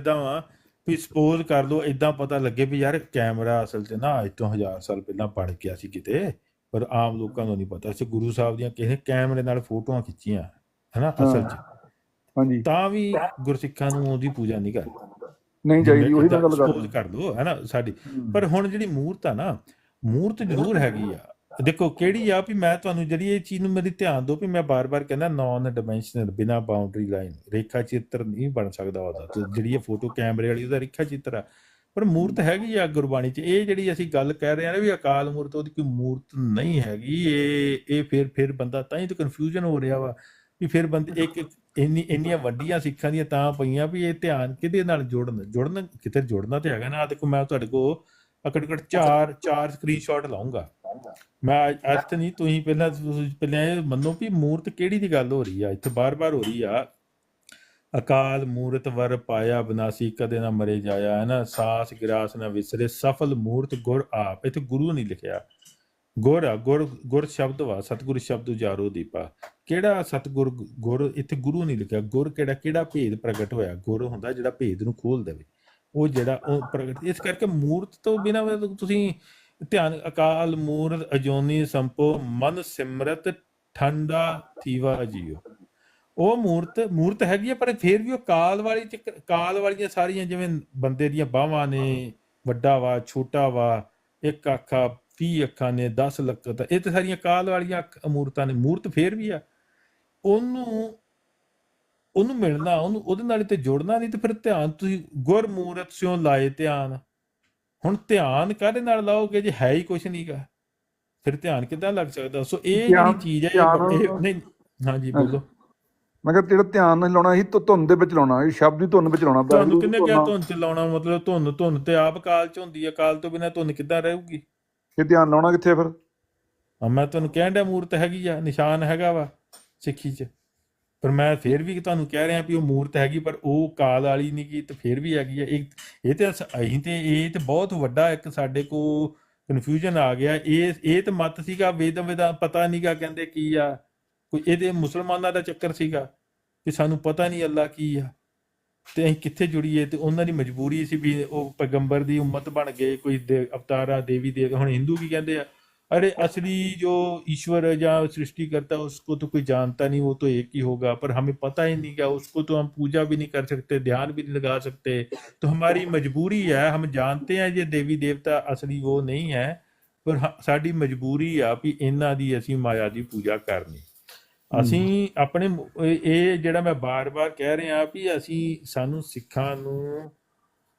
ਇਦਾਂ ਵਾ ਵੀ ਸਪੋਜ਼ ਕਰ ਲਓ ਇਦਾਂ ਪਤਾ ਲੱਗੇ ਵੀ ਯਾਰ ਕੈਮਰਾ ਅਸਲ 'ਚ ਨਾ ਅੱਜ ਤੋਂ ਹਜ਼ਾਰ ਸਾਲ ਪਹਿਲਾਂ ਬਣ ਗਿਆ ਸੀ ਕਿਤੇ ਪਰ ਆਮ ਲੋਕਾਂ ਨੂੰ ਨਹੀਂ ਪਤਾ। ਸੀ ਗੁਰੂ ਸਾਹਿਬ ਦੀਆਂ ਕਿਸੇ ਕੈਮਰੇ ਨਾਲ ਫੋਟੋਆਂ ਖਿੱਚੀਆਂ ਹਨਾ ਅਸਲ 'ਚ। ਹਾਂਜੀ। ਤਾਂ ਵੀ ਗੁਰਸਿੱਖਾਂ ਨੂੰ ਉਹਦੀ ਪੂਜਾ ਨਹੀਂ ਕਰਦੇ ਨਹੀਂ ਚਾਹੀਦੀ ਉਹੀ ਤਾਂ ਗੱਲ ਕਰ ਲਓ ਹਨਾ ਸਾਡੀ। ਪਰ ਹੁਣ ਜਿਹੜੀ ਮੂਰਤ ਆ ਨਾ ਮੂਰਤ ਜ਼ਰੂਰ ਹੈਗੀ ਆ। ਦੇਖੋ, ਕਿਹੜੀ ਆ ਵੀ ਮੈਂ ਤੁਹਾਨੂੰ ਜਿਹੜੀ ਇਹ ਚੀਜ਼ ਨੂੰ ਮੇਰੀ ਧਿਆਨ ਦਿਓ ਵੀ ਮੈਂ ਬਾਰ-ਬਾਰ ਕਹਿੰਦਾ ਨਾਨ ਡਾਈਮੈਂਸ਼ਨਲ ਬਿਨਾ ਬਾਉਂਡਰੀ ਲਾਈਨ ਰੇਖਾ ਚਿੱਤਰ ਨਹੀਂ ਬਣ ਸਕਦਾ ਉਹਦਾ ਜਿਹੜੀ ਇਹ ਫੋਟੋ ਕੈਮਰੇ ਵਾਲੀ ਉਹਦਾ ਰੇਖਾ ਚਿੱਤਰ ਆ। ਪਰ ਮੂਰਤ ਹੈਗੀ ਆ ਗੁਰਬਾਣੀ 'ਚ, ਇਹ ਜਿਹੜੀ ਅਸੀਂ ਗੱਲ ਕਹਿ ਰਹੇ ਆ ਨਾ ਵੀ ਅਕਾਲ ਮੂਰਤ, ਉਹਦੀ ਕੋਈ ਮੂਰਤ ਨਹੀਂ ਹੈਗੀ, ਇਹ ਇਹ ਫਿਰ ਫਿਰ ਬੰਦਾ ਤਾਂ ਹੀ ਤਾਂ ਕਨਫਿਊਜ਼ਨ ਹੋ ਰਿਹਾ ਵਾ ਵੀ ਫਿਰ ਬੰਦੇ ਇੱਕ ਇੱਕ ਇੰਨੀ, ਇੰਨੀਆਂ ਵੱਡੀਆਂ ਸਿੱਖਾਂ ਦੀਆਂ ਤਾਂ ਪਈਆਂ ਵੀ ਇਹ ਧਿਆਨ ਕਿਹਦੇ ਨਾਲ ਜੋੜਨ ਜੋੜਨ, ਕਿਤੇ ਜੋੜਨਾ ਤੇ ਹੈਗਾ ਨਾ ਆ ਦੇਖੋ ਮੈਂ ਤੁਹਾਡੇ ਕੋ ਘੱਟੋ ਘੱਟ ਚਾਰ ਚਾਰ ਸਕਰੀਨਸ਼ਾਟ ਲਾਉਂਗਾ। ਮੈਂ ਅੱਜ ਅੱਜ ਨਹੀਂ, ਤੁਸੀਂ ਪਹਿਲਾਂ ਤੁਸੀਂ ਪਹਿਲਾਂ ਇਹ ਮੰਨੋ ਵੀ ਮੂਰਤ ਕਿਹੜੀ ਦੀ ਗੱਲ ਹੋ ਰਹੀ ਆ? ਇੱਥੇ ਬਾਰ-ਬਾਰ ਹੋ ਰਹੀ ਆ। ਅਕਾਲ ਮੂਰਤ ਵਰ ਪਾਇਆ ਬਨਾਸੀ, ਕਦੇ ਨਾ ਮਰੇ ਜਾਇਆ ਹੈ ਨਾ ਸਾਸ ਗਿਰਾਸ ਨਾ ਵਿਸਰੇ, ਸਫਲ ਮੂਰਤ ਗੁਰ ਆਪ। ਇੱਥੇ ਗੁਰੂ ਨਹੀਂ ਲਿਖਿਆ। ਗੁਰ ਆ, ਗੁਰ ਗੁਰ ਸ਼ਬਦ ਵਾ, ਸਤਿਗੁਰ ਸ਼ਬਦ ਉਜਾਰੋ ਦੀਪਾ। ਕਿਹੜਾ ਸਤਿਗੁਰ ਗੁਰ ਇੱਥੇ ਗੁਰੂ ਨਹੀਂ ਲਿਖਿਆ? ਗੁਰ ਕਿਹੜਾ ਕਿਹੜਾ ਭੇਦ ਪ੍ਰਗਟ ਹੋਇਆ? ਗੁਰ ਹੁੰਦਾ ਜਿਹੜਾ ਭੇਦ ਨੂੰ ਖੋਲ ਦੇਵੇ। ਉਹ ਜਿਹੜਾ ਉਹ ਪ੍ਰਗਟ ਇਸ ਕਰਕੇ ਮੂਰਤ ਤੋਂ ਬਿਨਾਂ ਤੁਸੀਂ ਧਿਆਨ ਅਕਾਲ ਮੂਰਤ ਅਜੋਨੀ, ਸੰਪੋ, ਮਨ ਸਿਮਰਤ, ਠੰਡਾ ਥੀਵਾ ਜੀਓ। ਉਹ ਮੂਰਤ ਮੂਰਤ ਹੈਗੀ ਆ, ਪਰ ਫਿਰ ਵੀ ਉਹ ਕਾਲ ਵਾਲੀ ਚ ਕਾਲ ਵਾਲੀਆਂ ਸਾਰੀਆਂ ਜਿਵੇਂ ਬੰਦੇ ਦੀਆਂ ਬਾਹਾਂ ਨੇ, ਵੱਡਾ ਵਾ, ਛੋਟਾ ਵਾ, ਇੱਕ ਅੱਖਾਂ 20 ਅੱਖਾਂ ਨੇ 10 ਲੱਖ ਤਾਂ ਇਹ ਤੇ ਸਾਰੀਆਂ ਕਾਲ ਵਾਲੀਆਂ ਅੱਖ- ਮੂਰਤਾਂ ਨੇ। ਮੂਰਤ ਫੇਰ ਵੀ ਆ, ਉਹਨੂੰ ਉਹਨੂੰ ਮਿਲਣਾ, ਉਹਨੂੰ, ਉਹਦੇ ਨਾਲ ਤੇ ਜੋੜਨਾ ਨਹੀਂ ਤੇ ਫਿਰ ਧਿਆਨ ਤੁਸੀਂ ਗੁਰ ਮੂਰਤ ਸਿਓ ਲਾਏ ਧਿਆਨ। ਹੁਣ ਧਿਆਨ ਕਾਹਦੇ ਨਾਲ ਲਾਓਗੇ ਜੇ ਹੈ ਹੀ ਕੁਝ ਨਹੀਂਗਾ ਫਿਰ ਧਿਆਨ ਕਿੱਦਾਂ ਲੱਗ ਸਕਦਾ? ਸੋ ਇਹ ਜਿਹੜੀ ਚੀਜ਼ ਹੈ ਇਹ ਇਹ- ਨਹੀਂ ਹਾਂਜੀ ਬੋਲੋ। ਮੈਂ ਕਿਹਾ ਜਿਹੜਾ ਧਿਆਨ ਨਾਲ ਲਾਉਣਾ ਧੁ- ਧੁੰਨ ਦੇ ਵਿੱਚ ਲਾਉਣਾ ਇਹ ਸ਼ਬਦ ਦੀ ਧੁੰਨ ਵਿੱਚ ਲਾਉਣਾ ਤੁਹਾਨੂੰ ਕਿੰਨੇ ਕਿਹਾ ਧੁੰਨ- ਚ ਲਾਉਣਾ ਮਤਲਬ ਧੁੰਨ ਧੁੰਨ ਤੇ ਆਪ ਕਾਲ ਚ ਹੁੰਦੀ ਹੈ ਕਾਲ ਤੋਂ ਬਿਨਾ ਧੁੰਨ ਕਿੱਦਾਂ ਰਹੂਗੀ? ਇਹ ਧਿਆਨ ਲਾਉਣਾ ਕਿੱਥੇ ਫਿਰ? ਮੈਂ ਤੁਹਾਨੂੰ ਕਹਿਣ ਮੂਰਤ ਹੈਗੀ ਆ ਨਿਸ਼ਾਨ ਹੈਗਾ ਵਾ ਸਿੱਖੀ ਚ। ਪਰ ਮੈਂ ਫੇਰ ਵੀ ਤੁਹਾਨੂੰ ਕਹਿ ਰਿਹਾ ਵੀ ਉਹ ਮੂਰਤ ਹੈਗੀ, ਪਰ ਉਹ ਕਾਲ ਵਾਲੀ ਨਹੀਂ ਕੀ ਤੇ ਫੇਰ ਵੀ ਹੈਗੀ ਆ। ਇਹ ਇਹ ਤੇ ਅਸੀਂ ਤੇ ਇਹ ਤੇ ਬਹੁਤ ਵੱਡਾ ਇੱਕ ਸਾਡੇ ਕੋ ਕਨਫਿਊਜ਼ਨ ਆ ਗਿਆ। ਇਹ ਇਹ ਤੇ ਮਤ ਸੀਗਾ, ਵੇਦ ਵੇਦਾ ਪਤਾ ਨਹੀਂਗਾ ਕਹਿੰਦੇ ਕੀ ਆ। ਕੋਈ ਇਹਦੇ ਮੁਸਲਮਾਨਾਂ ਦਾ ਚੱਕਰ ਸੀਗਾ ਕਿ ਸਾਨੂੰ ਪਤਾ ਨਹੀਂ ਅੱਲਾ ਕੀ ਆ। ਤੇ ਅਸੀਂ ਕਿੱਥੇ ਜੁੜੀਏ ਤੇ ਉਹਨਾਂ ਦੀ ਮਜਬੂਰੀ ਸੀ ਵੀ ਉਹ ਪੈਗੰਬਰ ਦੀ ਉਮਤ ਬਣ ਗਏ, ਕੋਈ ਦੇ- ਅਵਤਾਰਾ ਦੇਵੀ ਦੇਵ ਹੁਣ ਹਿੰਦੂ ਵੀ ਕਹਿੰਦੇ ਆ? अरे असली जो ईश्वर है या सृष्टि करता है उसको तो कोई जानता नहीं वो तो एक ही होगा पर हमें पता ही नहीं क्या उसको तो हम पूजा भी नहीं कर सकते ध्यान भी नहीं लगा सकते तो हमारी मजबूरी है हम जानते हैं ये देवी देवता असली वो नहीं है ਪਰ ਹ- ਸਾਡੀ ਮਜਬੂਰੀ ਆ ਵੀ ਇਹਨਾਂ ਦੀ ਅਸੀਂ ਮਾਇਆ ਦੀ ਪੂਜਾ ਕਰਨੀ ਅਸੀਂ ਆਪਣੇ ਮ- ਇਹ ਇਹ ਜਿਹੜਾ ਮੈਂ ਬਾਰ-ਬਾਰ ਕਹਿ ਰਿਹਾ ਵੀ ਅਸੀਂ ਸਾਨੂੰ ਸਿੱਖਾਂ ਨੂੰ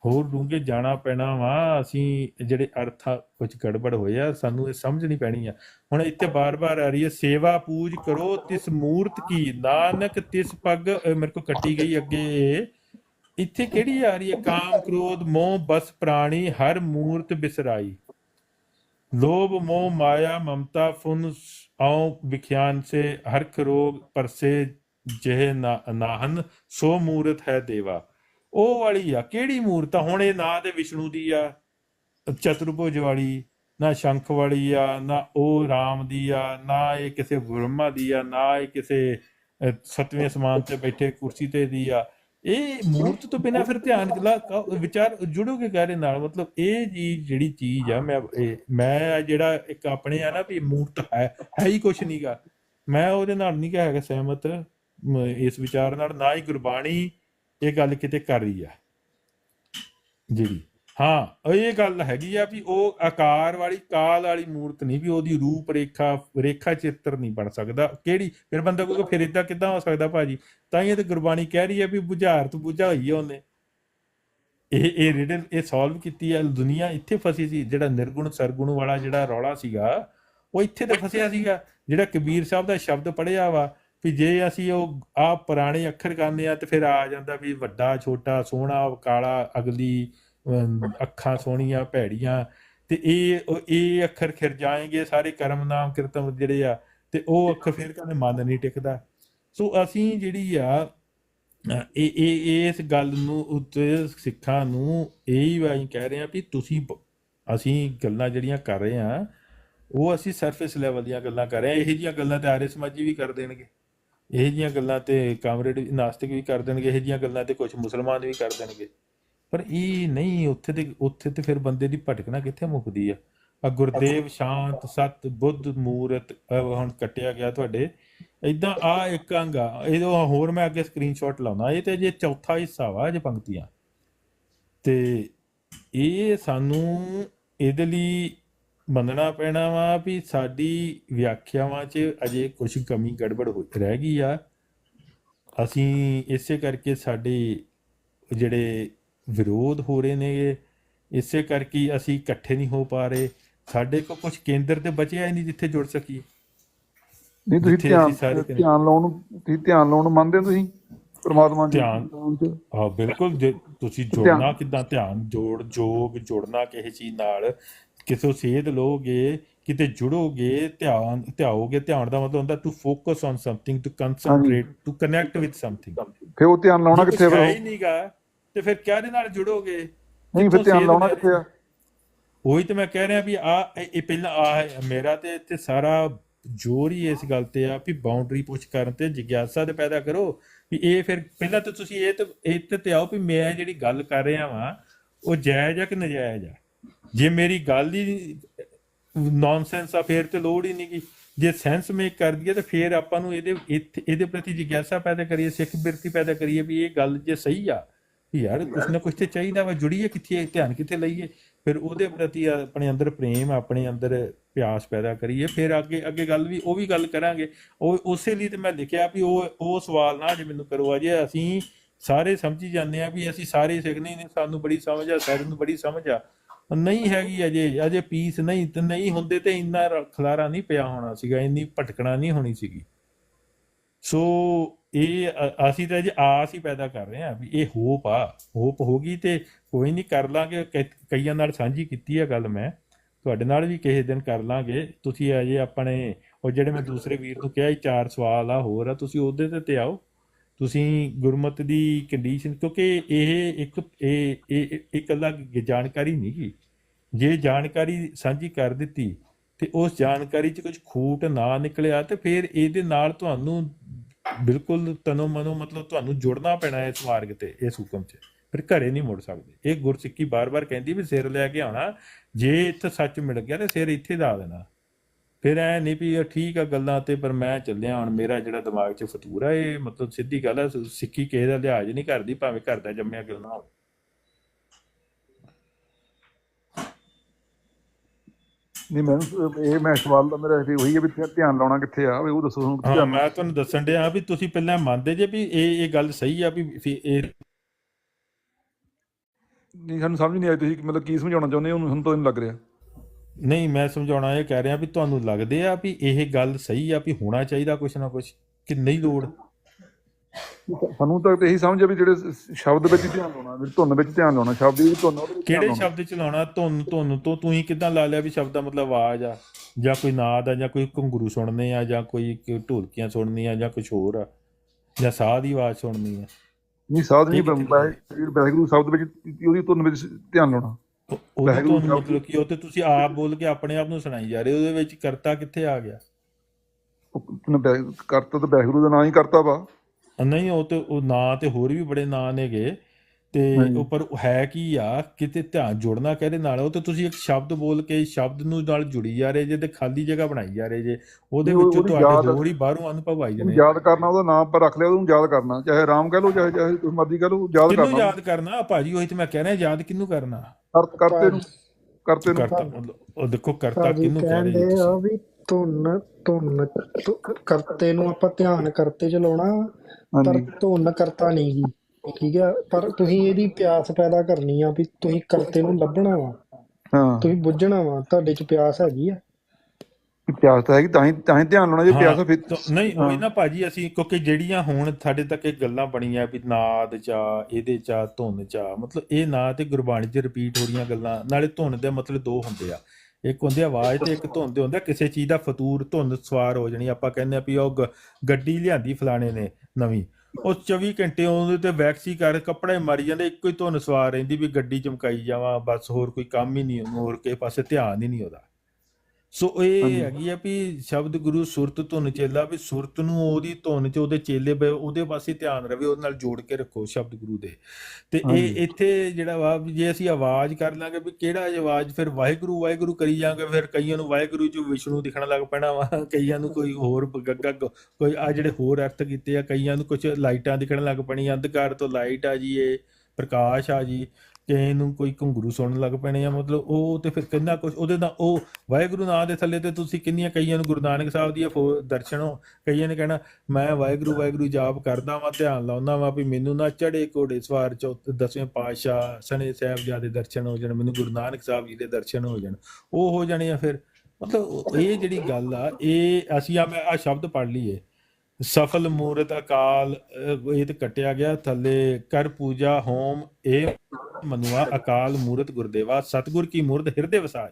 ਹੋਰ ਡੂੰਘੇ ਜਾਣਾ ਪੈਣਾ ਵਾ, ਅਸੀਂ ਜਿਹੜੇ ਅਰਥ ਕੁਝ ਗੜਬੜ ਹੋਏ ਆ ਸਾਨੂੰ ਇਹ ਸਮਝਣੀ ਪੈਣੀ ਆ। ਹੁਣ ਇੱਥੇ ਬਾਰ-ਬਾਰ ਆ ਰਹੀ ਹੈ, ਸੇਵਾ ਪੂਜ ਕਰੋ, ਤਿਸ ਮੂਰਤ ਕੀ, ਨਾਨਕ ਤਿਸ ਪੱਗ ਮੇਰੇ ਕੋ ਕੱਟੀ ਗਈ ਅੱਗੇ। ਇੱਥੇ ਕਿਹੜੀ ਆ ਰਹੀ ਹੈ? ਕਾਮ, ਕ੍ਰੋਧ, ਮੋਹ, ਬਸ ਪ੍ਰਾਣੀ, ਹਰ ਮੂਰਤ ਬਿਸਰਾਈ। ਲੋਭ, ਮੋਹ, ਮਾਇਆ, ਮਮਤਾ, ਫੁਨ, ਆਉ, ਵਿਖਿਆਨ ਸੇ, ਹਰਖ ਰੋਗ, ਪਰਸੇ, ਜਹ ਨਾਹਨ, ਸੋ ਮੂਰਤ ਹੈ ਦੇਵਾ। ਉਹ ਵਾਲੀ ਆ ਕਿਹੜੀ ਮੂਰਤ ਆ? ਹੁਣ ਇਹ ਨਾ ਤੇ ਵਿਸ਼ਨੂੰ ਦੀ ਆ ਚਤੁਰਭੁਜ ਵਾਲੀ ਨਾ ਸ਼ੰਖ ਵਾਲੀ ਆ ਨਾ ਉਹ ਰਾਮ ਦੀ ਆ ਨਾ ਇਹ ਕਿਸੇ ਬ੍ਰਹਮਾ ਦੀ ਆ ਨਾ ਇਹ ਕਿਸੇ ਅਹ, ਸੱਤਵੇਂ ਤੇ ਬੈਠੇ ਕੁਰਸੀ ਤੇ ਦੀ ਆ। ਇਹ ਮੂਰਤ ਤੋਂ ਬਿਨਾ ਫਿਰ ਧਿਆਨ ਲਾ ਕ- ਵਿਚਾਰ ਜੁੜੋਗੇ ਗਹਿਰੇ ਨਾਲ ਮਤਲਬ ਇਹ ਜੀ ਜਿਹੜੀ ਚੀਜ਼ ਆ ਮੈਂ ਇਹ- ਮੈਂ ਜਿਹੜਾ ਇੱਕ ਆਪਣੇ ਆ ਨਾ ਵੀ ਮੂਰਤ ਹੈ ਹੈ ਹੀ ਕੁਛ ਨਹੀਂਗਾ ਮੈਂ ਉਹਦੇ ਨਾਲ ਨਹੀਂ ਹੈਗਾ ਸਹਿਮਤ ਇਸ ਵਿਚਾਰ ਨਾਲ ਨਾ ਹੀ ਗੁਰਬਾਣੀ ਇਹ ਗੱਲ ਕਿਤੇ ਕਰ ਰਹੀ ਆ। ਜਿਹੜੀ ਹਾਂ, ਇਹ ਗੱਲ ਹੈਗੀ ਆ ਵੀ ਉਹ ਆਕਾਰ ਵਾਲੀ, ਕਾਲ ਵਾਲੀ ਮੂਰਤ ਨਹੀਂ, ਵੀ ਉਹਦੀ ਰੂਪ ਰੇਖਾ ਰੇਖਾ ਚਿੱਤਰ ਨਹੀਂ ਬਣ ਸਕਦਾ। ਕਿਹੜੀ? ਫਿਰ ਬੰਦਾ ਕੋਈ ਫਿਰ ਇਦਾਂ ਕਿੱਦਾਂ ਹੋ ਸਕਦਾ ਭਾਜੀ? ਤਾਂ ਹੀ ਇਹ ਤੇ ਗੁਰਬਾਣੀ ਕਹਿ ਰਹੀ ਹੈ ਵੀ ਬੁਝਾਰਤ ਤੋਂ ਬੁਝਾ ਹੋਈ ਹੈ ਉਹਨੇ। ਇਹ ਇਹ ਰਿਡਲ ਇਹ ਸੋਲਵ ਕੀਤੀ ਹੈ ਦੁਨੀਆ, ਇੱਥੇ ਫਸੀ ਸੀ। ਜਿਹੜਾ ਨਿਰਗੁਣ, ਸਰਗੁਣ ਵਾਲਾ ਜਿਹੜਾ ਰੌਲਾ ਸੀਗਾ, ਉਹ ਇੱਥੇ ਤੇ ਫਸਿਆ ਸੀਗਾ। ਜਿਹੜਾ ਕਬੀਰ ਸਾਹਿਬ ਦਾ ਸ਼ਬਦ ਪੜਿਆ ਵਾ ਵੀ ਜੇ ਅਸੀਂ ਉਹ ਆ ਪੁਰਾਣੇ ਅੱਖਰ ਕਰਨੇ ਆ ਤੇ ਫਿਰ ਆ ਜਾਂਦਾ ਵੀ ਵੱਡਾ ਛੋਟਾ ਸੋਹਣਾ ਕਾਲਾ ਅਗਲੀ ਅਮ, ਅੱਖਾਂ ਸੋਹਣੀਆਂ ਭੈੜੀਆਂ ਤੇ ਇਹ ਇਹ ਅੱਖਰ ਖਿਰ ਜਾਣਗੇ ਸਾਰੇ ਕਰਮ ਨਾਮ ਕਿਰਤਮ ਜਿਹੜੇ ਆ ਤੇ ਉਹ ਅੱਖਰ ਫਿਰ ਕਹਿੰਦੇ ਮਨ ਨਹੀਂ ਟਿਕਦਾ। ਸੋ ਅਸੀਂ ਜਿਹੜੀ ਆ ਇਹ ਇਹ ਇਸ ਗੱਲ ਨੂੰ ਉੱਤੇ ਸਿੱਖਾਂ ਨੂੰ ਇਹ ਵਾਈ ਕਹਿ ਰਹੇ ਆ ਵੀ ਤੁਸੀਂ ਅਸੀਂ ਗੱਲਾਂ ਜਿਹੜੀਆਂ ਕਰ ਰਹੇ ਆ ਉਹ ਅਸੀਂ ਸਰਫੇਸ ਲੈਵਲ ਦੀਆਂ ਗੱਲਾਂ ਕਰ ਰਹੇ ਆ ਇਹੋ ਜਿਹੀਆਂ ਗੱਲਾਂ ਤੇ ਆਰੇ ਸਮਾਜੀ ਵੀ ਕਰ ਦੇਣਗੇ। ਇਹੋ ਜਿਹੀਆਂ ਗੱਲਾਂ ਤੇ ਕਾਮਰੇਡ ਨਾਸਤਿਕ ਵੀ ਕਰ ਦੇਣਗੇ, ਇਹੋ ਜਿਹੀਆਂ ਗੱਲਾਂ ਤੇ ਕੁਝ ਮੁਸਲਮਾਨ ਵੀ ਕਰ ਦੇਣਗੇ। ਪਰ ਇਹ ਨਹੀਂ, ਉੱਥੇ ਤੇ ਉੱਥੇ ਤੇ ਫਿਰ ਬੰਦੇ ਦੀ ਭਟਕਣਾ ਕਿੱਥੇ ਮੁੱਕਦੀ ਆ? ਆ ਗੁਰਦੇਵ ਸ਼ਾਂਤ, ਸਤ, ਬੁੱਧ, ਮੂਰਤ ਹੁਣ ਕੱਟਿਆ ਗਿਆ ਤੁਹਾਡੇ। ਇਦਾਂ ਆ ਇੱਕ ਅੰਗ ਆ ਇਹਦੋਂ ਹੋਰ ਮੈਂ ਅੱਗੇ ਸਕਰੀਨਸ਼ਾਟ ਲਾਉਣਾ। ਇਹ ਤੇ ਜੇ ਚੌਥਾ ਹਿੱਸਾ ਵਾ ਜੇ ਪੰਕਤੀਆਂ। ਤੇ ਇਹ ਸਾਨੂੰ ਇਹਦੇ ਲਈ ਮੰਨਣਾ ਪੈਣਾ ਵਾ ਵੀ ਸਾਡੀ ਵਿਆਖਿਆਵਾਂ 'ਚ ਅਜੇ ਕੁਝ ਕਮੀ ਗੜਬੜ ਹੋ ਰਹਿ ਗਈ ਆ। ਅਸੀਂ ਇਸੇ ਕਰਕੇ ਸਾਡੇ ਜਿਹੜੇ ਵਿਰੋਧ ਹੋ ਰਹੇ ਨੇ ਇਸੇ ਕਰਕੇ ਅਸੀਂ ਇਕੱਠੇ ਨਹੀਂ ਹੋ ਪਾ ਰਹੇ। ਸਾਡੇ ਕੋਲ ਕੁਝ ਕੇਂਦਰ ਤੇ ਬਚਿਆ ਹੀ ਨਹੀਂ ਜਿੱਥੇ ਜੁੜ ਸਕੀਏ। ਨਹੀਂ ਤੁਸੀਂ ਧਿਆਨ ਧਿਆਨ ਲਾਉਣ ਤੁਸੀਂ ਧਿਆਨ ਲਾਉਣ ਮੰਨਦੇ ਹੋ ਤੁਸੀਂ? ਪਰਮਾਤਮਾ ਦੀ ਚ? ਹਾਂ ਬਿਲਕੁਲ। ਜੇ ਤੁਸੀਂ ਜੋੜਨਾ ਕਿਦਾਂ? ਧਿਆਨ ਜੋੜ ਜੋਗ ਜੋੜਨਾ ਕਿਸੇ ਚੀਜ਼ ਨਾਲ। ਕਿਸੇ ਸੇਧ ਲਓਗੇ ਕਿਤੇ ਜੁੜੋਗੇ ਧਿਆਨ ਧਿਆਓਗੇ ਧਿਆਨ ਦਾ ਮਤਲਬ ਹੁੰਦਾ to focus on something to concentrate to connect with something ਫਿਰ ਉਹ ਧਿਆਨ ਲਾਉਣਾ ਕਿੱਥੇ ਫਿਰ? ਹੀ ਨਹੀਂਗਾ ਤੇ ਫਿਰ ਕਿਹਦੇ ਨਾਲ ਜੁੜੋਗੇ? ਨਹੀਂ ਫਿਰ ਧਿਆਨ ਲਾਉਣਾ ਕਿੱਥੇ ਆ? ਉਹੀ ਤੇ ਮੈਂ ਕਹਿ ਰਿਹਾ ਵੀ ਆ ਇਹ ਪਹਿਲਾਂ ਆ ਮੇਰਾ ਤੇ ਇੱਥੇ ਸਾਰਾ ਜ਼ੋਰ ਹੀ ਇਸ ਗੱਲ ਤੇ ਆ ਵੀ ਬਾਉਂਡਰੀ ਪੁੱਛ ਕਰਨ ਤੇ ਜਿਗਿਆਸਾ ਤੇ ਪੈਦਾ ਕਰੋ। ਵੀ ਇਹ ਫਿਰ ਪਹਿਲਾਂ ਤਾਂ ਤੁਸੀਂ ਇਹ ਤੇ ਇਹ ਤੇ ਆਓ ਵੀ ਮੈਂ ਜਿਹੜੀ ਗੱਲ ਕਰ ਰਿਹਾ ਵਾਂ ਉਹ ਜਾਇਜ਼ ਆ ਕਿ ਨਜਾਇਜ਼ ਆ? ਜੇ ਮੇਰੀ ਗੱਲ ਹੀ ਨੌਨਸੈਂਸ ਆ, ਫੇਰ ਤੇ ਲੋੜ ਹੀ ਨਹੀਂ ਗੀ। ਜੇ ਸੈਂਸ ਮੇਕ ਕਰ ਦਈਏ ਤਾਂ ਫੇਰ ਆਪਾਂ ਨੂੰ ਇਹਦੇ, ਇੱਥੇ- ਇਹਦੇ ਪ੍ਰਤੀ ਜਿਗਿਆਸਾ ਪੈਦਾ ਕਰੀਏ, ਸਿੱਖ ਬਿਰਤੀ ਪੈਦਾ ਕਰੀਏ ਵੀ ਇਹ ਗੱਲ ਜੇ ਸਹੀ ਆ, ਵੀ ਯਾਰ ਕੁਛ ਨਾ ਕੁਛ ਤੇ ਚਾਹੀਦਾ ਵਾ, ਜੁੜੀਏ ਕਿੱਥੇ, ਧਿਆਨ ਕਿੱਥੇ ਲਈਏ। ਫਿਰ ਉਹਦੇ ਪ੍ਰਤੀ ਆਪਣੇ ਅੰਦਰ ਪ੍ਰੇਮ, ਆਪਣੇ ਅੰਦਰ ਪਿਆਸ ਪੈਦਾ ਕਰੀਏ। ਫਿਰ ਅੱਗੇ ਅੱਗੇ ਗੱਲ ਵੀ, ਉਹ ਵੀ ਗੱਲ ਕਰਾਂਗੇ। ਉਹ, ਉਸੇ ਲਈ ਤੇ ਮੈਂ ਲਿਖਿਆ ਵੀ ਉਹ ਉਹ ਸਵਾਲ ਨਾ ਜੇ ਮੈਨੂੰ ਕਰੋ ਅਜੇ। ਅਸੀਂ ਸਾਰੇ ਸਮਝੀ ਜਾਂਦੇ ਆ ਵੀ ਅਸੀਂ ਸਾਰੇ ਸਿੱਖ ਨਹੀਂ ਸਾਨੂੰ ਬੜੀ ਸਮਝ ਆ ਸਾਰਿਆਂ ਨੂੰ ਬੜੀ ਸਮਝ ਆ। ਨਹੀਂ ਹੈਗੀ ਅਜੇ ਅਜੇ ਪੀਸ ਨਹੀਂ, ਤੇ ਨਹੀਂ ਹੁੰਦੇ ਤੇ ਇੰਨਾ ਖਲਾਰਾ ਨਹੀਂ ਪਿਆ ਹੋਣਾ ਸੀਗਾ, ਇੰਨੀ ਭਟਕਣਾ ਨਹੀਂ ਹੋਣੀ ਸੀਗੀ। ਸੋ ਇਹ ਅਸੀਂ ਤਾਂ ਜੀ ਆਸ ਹੀ ਪੈਦਾ ਕਰ ਰਹੇ ਹਾਂ ਵੀ ਇਹ ਹੋਪ ਆ ਹੋਪ ਹੋਗੀ ਤੇ ਕੋਈ ਨਹੀਂ ਕਰ ਲਾਂਗੇ ਕਈਆਂ ਨਾਲ ਸਾਂਝੀ ਕੀਤੀ ਆ ਗੱਲ ਮੈਂ। ਤੁਹਾਡੇ ਨਾਲ ਵੀ ਕਿਸੇ ਦਿਨ ਕਰ ਲਾਂਗੇ। ਤੁਸੀਂ ਅਜੇ ਆਪਣੇ, ਉਹ ਜਿਹੜੇ ਮੈਂ ਦੂਸਰੇ ਵੀਰ ਨੂੰ ਕਿਹਾ ਸੀ, ਚਾਰ ਸਵਾਲ ਆ, ਹੋਰ ਆ, ਤੁਸੀਂ ਉਹਦੇ ਤੇ ਤੇ ਆਓ। ਤੁਸੀਂ ਗੁਰਮਤ ਦੀ ਕੰਡੀਸ਼ਨ ਕਿਉਂਕਿ ਇਹ ਇੱਕ, ਇਹ ਇਹ ਇੱਕ ਅਲੱਗ ਜਾਣਕਾਰੀ ਨਹੀਂ ਗੀ। ਜੇ ਜਾਣਕਾਰੀ ਸਾਂਝੀ ਕਰ ਦਿੱਤੀ, ਤੇ ਉਸ ਜਾਣਕਾਰੀ 'ਚ ਕੁਝ ਖੂਟ ਨਾ ਨਿਕਲਿਆ, ਤੇ ਫਿਰ ਇਹਦੇ ਨਾਲ ਤੁਹਾਨੂੰ ਬਿਲਕੁਲ ਤਨੋ ਮਨੋ ਮਤਲਬ ਤੁਹਾਨੂੰ ਜੁੜਨਾ ਪੈਣਾ ਹੈ ਇਸ ਮਾਰਗ ਤੇ, ਇਸ ਹੁਕਮ 'ਚ। ਫਿਰ ਘਰੇ ਨਹੀਂ ਮੁੜ ਸਕਦੇ। ਇਹ ਗੁਰਸਿੱਖੀ ਬਾਰ-ਬਾਰ ਕਹਿੰਦੀ ਵੀ ਸਿਰ ਲੈ ਕੇ ਆਉਣਾ, ਜੇ ਇੱਥੇ ਸੱਚ ਮਿਲ ਗਿਆ ਤੇ ਸਿਰ ਇੱਥੇ ਦਾ ਦੇਣਾ। ਫਿਰ ਐ ਨਹੀਂ ਵੀ ਇਹ ਠੀਕ ਆ ਗੱਲਾਂ ਤੇ ਪਰ ਮੈਂ ਚੱਲਿਆ ਹੁਣ ਮੇਰਾ ਜਿਹੜਾ ਦਿਮਾਗ 'ਚ ਫਤੂਰ ਆ ਇਹ ਮਤਲਬ ਸਿੱਧੀ ਗੱਲ ਆ ਸਿੱਖੀ ਕਿਸੇ ਦਾ ਲਿਹਾਜ਼ ਨਹੀਂ ਕਰਦੀ ਭਾਵੇਂ ਘਰ ਦਾ ਜੰਮਿਆ ਕਿਉਂ ਨਾ ਹੋਵੇ। ਨਹੀਂ ਮੈਨੂੰ ਇਹ ਮੈਂ ਸਵਾਲ ਦਾ ਮੇਰਾ ਵੀ ਉਹੀ ਹੈ ਵੀ ਧਿਆਨ ਲਾਉਣਾ ਕਿੱਥੇ ਆ ਵੀ ਉਹ ਦੱਸੋ ਹੁਣ ਹਾਂ ਮੈਂ ਤੁਹਾਨੂੰ ਦੱਸਣ ਡਿਆ ਵੀ ਤੁਸੀਂ ਪਹਿਲਾਂ ਮੰਨਦੇ ਜੇ ਵੀ ਇਹ ਇਹ ਗੱਲ ਸਹੀ ਆ ਵੀ ਇਹ ਨਹੀਂ ਸਾਨੂੰ ਸਮਝ ਨਹੀਂ ਆਈ ਤੁਸੀਂ ਮਤਲਬ ਕੀ ਸਮਝਾਉਣਾ ਚਾਹੁੰਦੇ ਹੋ ਉਹਨੂੰ ਸਾਨੂੰ ਤਾਂ ਨਹੀਂ ਲੱਗ ਰਿਹਾ। ਨਹੀਂ ਮੈਂ ਸਮਝਾਉਣਾ ਇਹ ਕਹਿ ਰਿਹਾ ਵੀ ਤੁਹਾਨੂੰ ਲੱਗਦੇ ਆ ਵੀ ਇਹ ਗੱਲ ਸਹੀ ਆ ਵੀ ਹੋਣਾ ਚਾਹੀਦਾ ਕੁਛ ਨਾ ਕੁਛ ਕਿ ਨਹੀਂ ਲੋੜ? ਸਾਨੂੰ ਤਾਂ ਇਹੀ ਸਮਝ ਆ ਵੀ ਜਿਹੜੇ ਸ਼ਬਦ ਵਿੱਚ ਹੀ ਧਿਆਨ ਲਾਉਣਾ ਵੀ ਧੁਨ ਵਿੱਚ ਧਿਆਨ ਲਾਉਣਾ ਸ਼ਬਦ ਦੀ ਧੁਨ ਕਿਹੜੇ ਲਾਉਣਾ। ਸ਼ਬਦ ਚਲਾਉਣਾ ਧੁਨ ਧੁਨ ਤੋਂ ਤੁਸੀਂ ਕਿਦਾਂ ਲਾ ਲਿਆ ਵੀ ਸ਼ਬਦ ਦਾ ਮਤਲਬ ਆਵਾਜ਼ ਆ? ਜਾਂ ਕੋਈ ਨਾਦ ਆ ਜਾਂ ਕੋਈ ਘੁੰਗਰੂ ਸੁਣਨੇ ਆ ਜਾਂ ਕੋਈ ਢੋਲਕੀਆਂ ਸੁਣਨੀਆਂ ਜਾਂ ਕੁਝ ਹੋਰ ਆ? ਜਾਂ ਸਾਹ ਦੀ ਆਵਾਜ਼ ਸੁਣਨੀ ਆ? ਨਹੀਂ ਸਾਧ ਨਹੀਂ ਵਾਹਿ- ਵਾਹਿਗੁਰੂ ਸ਼ਬਦ ਵਿੱਚ ਉਹਦੀ ਧੁਨ ਵਿੱਚ ਧਿਆਨ ਲਾਉਣਾ। ਉਹ- ਉਹਦੇ ਵਾਹਿਗੁਰੂ ਤੋਂ ਸ਼ਬਦ- ਮਤਲਬ ਕੀ ਉਹ ਤੇ ਤੁਸੀਂ ਆਪ ਬੋਲ ਕੇ ਆਪਣੇ ਆਪ ਨੂੰ ਸੁਣਾਈ ਜਾ ਰਹੇ ਉਹਦੇ ਵਿੱਚ ਕਰਤਾ ਕਿੱਥੇ ਆ ਗਿਆ? ਕਰਤਾ ਤਾਂ ਵਾਹਿਗੁਰੂ ਦਾ ਨਾਂ ਹੀ ਕਰਤਾ ਵਾ। ਨਹੀਂ ਉਹ ਤੇ ਉਹ ਨਾਂ ਤੇ ਹੋਰ ਵੀ ਬੜੇ ਨਾਂ ਨੇਗੇ। ਤੇ ਹਾਂਜੀ। ਉਹ ਪਰ ਉਹ ਹੈ ਕੀ ਆ ਕਿਤੇ ਧਿਆਨ ਜੋੜਨਾ ਕਿਹਦੇ ਨਾਲ ਉਹ ਤੇ ਤੁਸੀਂ ਇੱਕ ਸ਼ਬਦ ਬੋਲ ਕੇ ਸ਼ਬਦ ਨੂੰ ਨਾਲ ਜੁੜੀ ਜਾ ਰਹੇ ਜੇ ਤੇ ਖਾਲੀ ਜਗ੍ਹਾ ਬਣਾਈ ਜਾ ਰਹੇ ਜੇ ਉਹਦੇ ਵਿੱਚੋਂ ਤੁਹਾਡੇ ਹੀ ਬਾਹਰੋਂ ਅਨੁਭਵ ਆਈ ਜਣੇ ਯਾਦ ਕਰਨਾ ਉਹਦਾ ਨਾਮ ਪਰ ਰੱਖ ਲਿਆ ਉਹਨੂੰ ਯਾਦ ਕਰਨਾ ਚਾਹੇ ਰਾਮ ਕਹਿ ਲਓ ਚਾਹੇ ਚਾਹੇ ਤੁਸੀਂ ਮਰਜ਼ੀ ਕਹਿ ਲਓ ਯਾਦ ਕਿਹਨੂੰ ਕਰਨਾ। ਯਾਦ ਕਰਨਾ? ਭਾਜੀ ਉਹੀ ਤੇ ਮੈਂ ਕਹਿ ਰਿਹਾ ਯਾਦ ਕਿਹਨੂੰ ਕਰਨਾ? ਕਰਤ ਕਰਤੇ ਨੂੰ ਕਰਤੇ ਨੂੰ। ਕਰਤਾ ਉਹ ਦੇਖੋ ਕਰਤਾ ਕਿਹਨੂੰ ਕਹਿ ਰਹੇ ਤੁਸੀਂ? ਵੀ ਧੁਨ ਧੁਨ ਕਰਤੇ ਨੂੰ ਆਪਾਂ ਧਿਆਨ ਕਰਤੇ ਚ ਲਾਉਣਾ ਪਰ ਧੁਨ ਕਰਤਾ ਨਹੀਂ ਜੀ। ਠੀਕ ਹੈ ਪਰ ਤੁਸੀਂ ਇਹਦੀ ਪਿਆਸ ਪੈਦਾ ਕਰਨੀ ਆ ਵੀ ਤੁਸੀਂ ਕਰਤੇ ਨੂੰ ਲੱਭਣਾ ਵਾ। ਹਾਂ। ਤੁਸੀਂ ਬੁੱਝਣਾ ਵਾ ਤੁਹਾਡੇ ਚ ਪਿਆਸ ਹੈਗੀ ਆ। ਪਿਆਸ ਤਾਂ ਹੈਗੀ ਤਾਂ ਹੀ ਤਾਂ ਹੀ ਧਿਆਨ ਲਾਉਣਾ ਜੇ ਪਿਆਸ ਆ ਹਾਂ, ਫਿਰ ਨਹੀਂ ਉਹ ਨਾ ਭਾਜੀ ਅਸੀਂ ਕਿਉਂਕਿ ਜਿਹੜੀਆਂ ਹੁਣ ਸਾਡੇ ਤੱਕ ਇਹ ਗੱਲਾਂ ਬਣੀਆਂ ਵੀ ਨਾਦ ਚਾ ਇਹਦੇ ਚਾ ਧੁਨ ਚਾ ਮਤਲਬ ਇਹ ਨਾ ਤੇ ਗੁਰਬਾਣੀ 'ਚ ਰਿਪੀਟ ਹੋ ਰਹੀਆਂ ਗੱਲਾਂ ਨਾਲੇ ਧੁਨ ਦੇ ਮਤਲਬ ਦੋ ਹੁੰਦੇ ਆ। ਇੱਕ ਹੁੰਦੀ ਆ ਆਵਾਜ਼ ਤੇ ਇੱਕ ਧੁਨ ਦੇ ਹੁੰਦਾ ਕਿਸੇ ਚੀਜ਼ ਦਾ ਫਤੂਰ ਧੁਨ ਸਵਾਰ ਹੋ ਜਾਣੀ ਆਪਾਂ ਕਹਿੰਦੇ ਆ ਵੀ ਉਹ ਗੱਡੀ ਲਿਆਂਦੀ ਫਲਾਣੇ ਨੇ ਨਵੀਂ। ਉਹ 24 ਘੰਟੇ ਉਹਦੇ ਤੇ ਵੈਕਸੀ ਕਰ, ਕੱਪੜੇ ਮਾਰੀ ਜਾਂਦੇ, ਇੱਕੋ ਹੀ ਧੁਨ ਸਵਾਰ ਰਹਿੰਦੀ ਵੀ ਗੱਡੀ ਚਮਕਾਈ ਜਾਵਾਂ, ਬਸ ਹੋਰ ਕੋਈ ਕੰਮ ਹੀ ਨਹੀਂ ਉਹਨੂੰ ਹੋਰ ਕਿਸੇ ਪਾਸੇ ਧਿਆਨ ਹੀ ਨਹੀਂ ਉਹਦਾ। ਸੋ ਇਹ। ਹੈਗੀ ਆ ਵੀ ਸ਼ਬਦ ਗੁਰੂ ਸੁਰਤ ਧੁਨ ਚੇਲਾ ਵੀ ਸੁਰਤ ਨੂੰ ਉਹਦੀ ਧੁਨ ਚ ਉਹਦੇ ਚੇਲੇ ਉਹਦੇ ਪਾਸੇ ਧਿਆਨ ਰਵੇ ਉਹਦੇ ਨਾਲ ਜੋੜ ਕੇ ਰੱਖੋ ਸ਼ਬਦ ਗੁਰੂ ਦੇ ਤੇ। ਇਹ ਇੱਥੇ ਜਿਹੜਾ ਵਾ ਜੇ ਅਸੀਂ ਆਵਾਜ਼ ਕਰ ਲਾਂਗੇ ਵੀ ਕਿਹੜਾ ਆਵਾਜ਼ ਫਿਰ ਵਾਹਿਗੁਰੂ ਵਾਹਿਗੁਰੂ ਕਰੀ ਜਾਾਂਗੇ ਫਿਰ ਕਈਆਂ ਨੂੰ ਵਾਹਿਗੁਰੂ ਚ ਵਿਸ਼ਨੂੰ ਦਿਖਣ ਲੱਗ ਪੈਣਾ ਵਾ ਕਈਆਂ ਨੂੰ ਕੋਈ ਹੋਰ ਗੱਗਾ ਕੋਈ ਆ ਜਿਹੜੇ ਹੋਰ ਅਰਥ ਕੀਤੇ ਆ ਕਈਆਂ ਨੂੰ ਕੁਝ ਲਾਈਟਾਂ ਦਿਖਣ ਲੱਗ ਪੈਣੀ ਅੰਧਕਾਰ ਤੋਂ ਲਾਈਟ ਆ ਜੀ ਇਹ ਪ੍ਰਕਾਸ਼ ਆ ਜੀ ਕਿਸੇ ਨੂੰ ਕੋਈ ਘੁੰਗਰੂ ਸੁਣਨ ਲੱਗ ਪੈਣੇ ਆ, ਮਤਲਬ ਉਹ ਤੇ ਫਿਰ ਕਿੰਨਾ ਕੁਝ ਉਹਦੇ ਨਾਲ ਉਹ ਵਾਹਿਗੁਰੂ ਨਾਂ ਦੇ ਥੱਲੇ ਤੇ ਤੁਸੀਂ ਕਿੰਨੀਆਂ ਕਈਆਂ ਨੂੰ ਗੁਰੂ ਨਾਨਕ ਸਾਹਿਬ ਦੀ ਫੋ- ਦਰਸ਼ਨ ਹੋ ਕਈਆਂ ਨੇ ਕਹਿਣਾ, ਮੈਂ ਵਾਹਿਗੁਰੂ ਵਾਹਿਗੁਰੂ ਜਾਪ ਕਰਦਾ ਵਾਂ, ਧਿਆਨ ਲਾਉਂਦਾ ਵਾਂ ਵੀ ਮੈਨੂੰ ਨਾ ਚੜੇ ਘੋੜੇ ਸਵਾਰ ਚੌ, ਦਸਵੇਂ ਪਾਤਸ਼ਾਹ ਸਣੇ ਸਾਹਿਬ ਦੇ ਦਰਸ਼ਨ ਹੋ ਜਾਣ, ਮੈਨੂੰ ਗੁਰੂ ਨਾਨਕ ਸਾਹਿਬ ਜੀ ਦੇ ਦਰਸ਼ਨ ਹੋ ਜਾਣ। ਉਹ ਹੋ ਜਾਣੇ ਆ ਫਿਰ, ਮਤਲਬ ਇਹ ਜਿਹੜੀ ਗੱਲ ਆ, ਇਹ ਅਸੀਂ ਆ, ਮੈਂ ਆ ਸ਼ਬਦ ਪੜ੍ਹ ਲਈਏ। ਸਫਲ ਮੂਰਤ ਅਕਾਲ ਇਹ ਤੇ ਕੱਟਿਆ ਗਿਆ। ਥੱਲੇ ਕਰ ਪੂਜਾ ਹੋਮ, ਇਹ ਮਨੁਆ ਅਕਾਲ ਮੂਰਤ ਗੁਰਦੇਵਾ। ਸਤਗੁਰ ਕੀ ਮੂਰਤ ਹਿਰਦੇ ਵਸਾਏ।